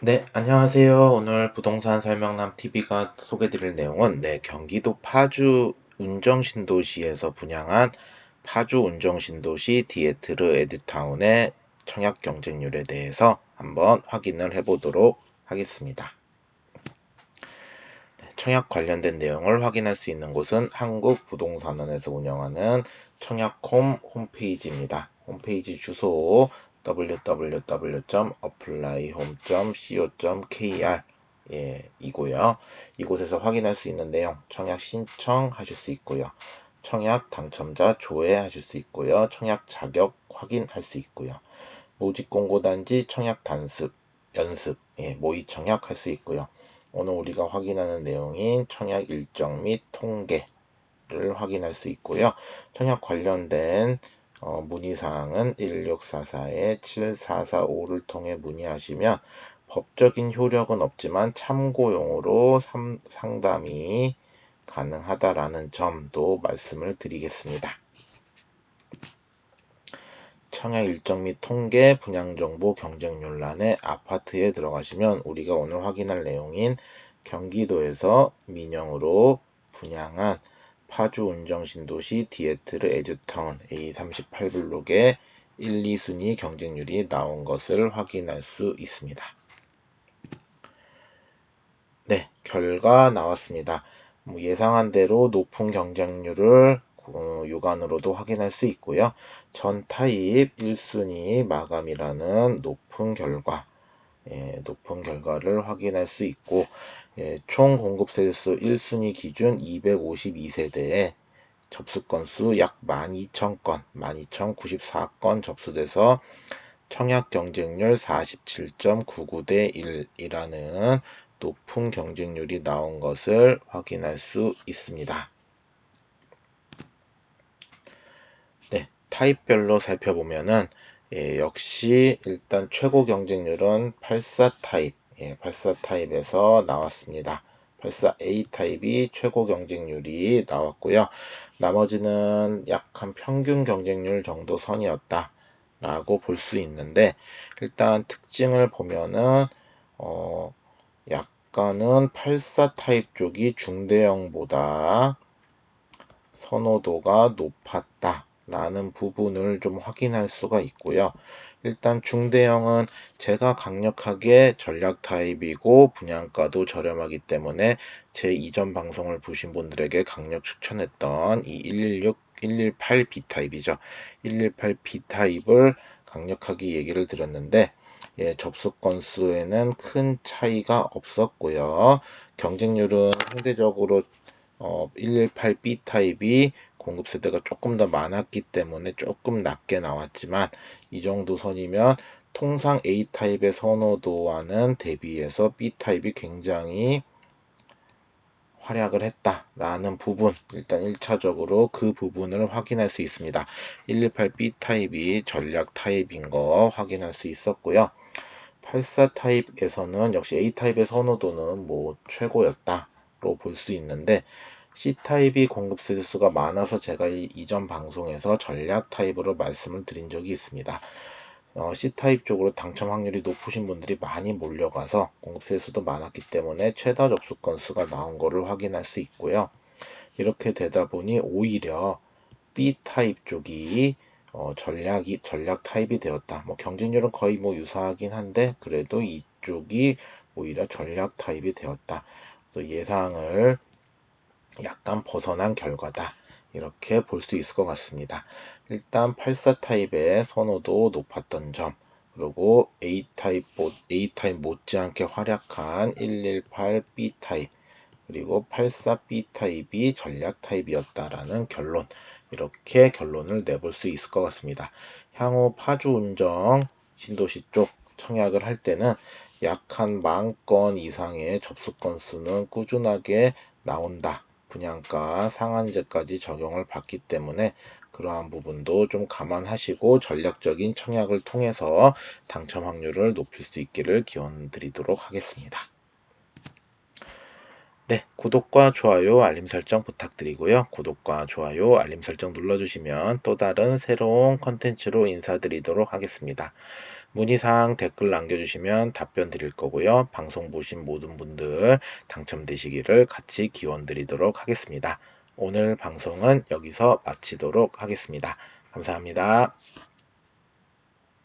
네, 안녕하세요. 오늘 부동산 설명남 TV가 소개드릴 내용은 네, 경기도 파주 운정신도시에서 분양한 파주 운정신도시 디에트르 에드타운의 청약 경쟁률에 대해서 한번 확인을 해보도록 하겠습니다. 네, 청약 관련된 내용을 확인할 수 있는 곳은 한국부동산원에서 운영하는 청약홈 홈페이지입니다. 홈페이지 주소 www.applyhome.co.kr 예, 이고요. 이곳에서 확인할 수 있는 내용, 청약 신청하실 수 있고요. 청약 당첨자 조회하실 수 있고요. 청약 자격 확인할 수 있고요. 모집 공고 단지 청약 단습, 연습, 예, 모의 청약 할 수 있고요. 오늘 우리가 확인하는 내용인 청약 일정 및 통계를 확인할 수 있고요. 청약 관련된 어, 문의사항은 1644-7445를 통해 문의하시면 법적인 효력은 없지만 참고용으로 삼, 상담이 가능하다라는 점도 말씀을 드리겠습니다. 청약 일정 및 통계, 분양정보, 경쟁률란에 아파트에 들어가시면 우리가 오늘 확인할 내용인 경기도에서 민영으로 분양한 파주 운정신도시 디에트르 에듀타운 A38블록의 1, 2순위 경쟁률이 나온 것을 확인할 수 있습니다. 네, 결과 나왔습니다. 뭐 예상한 대로 높은 경쟁률을 어, 육안으로도 확인할 수 있고요. 전 타입 1순위 마감이라는 높은 결과, 예, 높은 결과를 확인할 수 있고 예, 총 공급 세대수 1순위 기준 252세대에 접수 건수 약 12,000건, 12,094건 접수돼서 청약 경쟁률 47.99대 1이라는 높은 경쟁률이 나온 것을 확인할 수 있습니다. 네, 타입별로 살펴보면은 예, 역시 일단 최고 경쟁률은 84 타입, 예, 84 타입에서 나왔습니다. 84A 타입이 최고 경쟁률이 나왔고요. 나머지는 약 한 평균 경쟁률 정도 선이었다. 라고 볼 수 있는데 일단 특징을 보면은 어 약간은 84 타입 쪽이 중대형보다 선호도가 높았다. 라는 부분을 좀 확인할 수가 있고요. 일단 중대형은 제가 강력하게 전략 타입이고 분양가도 저렴하기 때문에 제 이전 방송을 보신 분들에게 강력 추천했던 이 116, 118B 타입이죠. 118B 타입을 강력하게 얘기를 드렸는데 예, 접수 건수에는 큰 차이가 없었고요. 경쟁률은 상대적으로 어, 118B 타입이 공급 세대가 조금 더 많았기 때문에 조금 낮게 나왔지만 이 정도 선이면 통상 A 타입의 선호도와는 대비해서 B 타입이 굉장히 활약을 했다라는 부분 일단 1차적으로 그 부분을 확인할 수 있습니다. 118B 타입이 전략 타입인 거 확인할 수 있었고요. 84 타입에서는 역시 A 타입의 선호도는 뭐 최고였다로 볼 수 있는데 C타입이 공급 세대수가 많아서 제가 이전 방송에서 전략 타입으로 말씀을 드린 적이 있습니다. 어, C타입 쪽으로 당첨 확률이 높으신 분들이 많이 몰려가서 공급 세 수도 많았기 때문에 최다 접수 건수가 나온 것을 확인할 수 있고요. 이렇게 되다 보니 오히려 B타입 쪽이 어, 전략이 전략 타입이 되었다. 뭐 경쟁률은 거의 뭐 유사하긴 한데 그래도 이쪽이 오히려 전략 타입이 되었다. 또 예상을 약간 벗어난 결과다. 이렇게 볼 수 있을 것 같습니다. 일단 84 타입의 선호도 높았던 점, 그리고 A 타입 A 타입 못지않게 활약한 118 B 타입, 그리고 84 B 타입이 전략 타입이었다라는 결론. 이렇게 결론을 내볼 수 있을 것 같습니다. 향후 파주 운정 신도시 쪽 청약을 할 때는 약 한 만 건 이상의 접수 건수는 꾸준하게 나온다. 분양가 상한제까지 적용을 받기 때문에 그러한 부분도 좀 감안하시고 전략적인 청약을 통해서 당첨 확률을 높일 수 있기를 기원 드리도록 하겠습니다. 네, 구독과 좋아요, 알림 설정 부탁드리고요. 구독과 좋아요, 알림 설정 눌러주시면 또 다른 새로운 컨텐츠로 인사드리도록 하겠습니다. 문의사항 댓글 남겨주시면 답변 드릴 거고요. 방송 보신 모든 분들 당첨되시기를 같이 기원 드리도록 하겠습니다. 오늘 방송은 여기서 마치도록 하겠습니다. 감사합니다.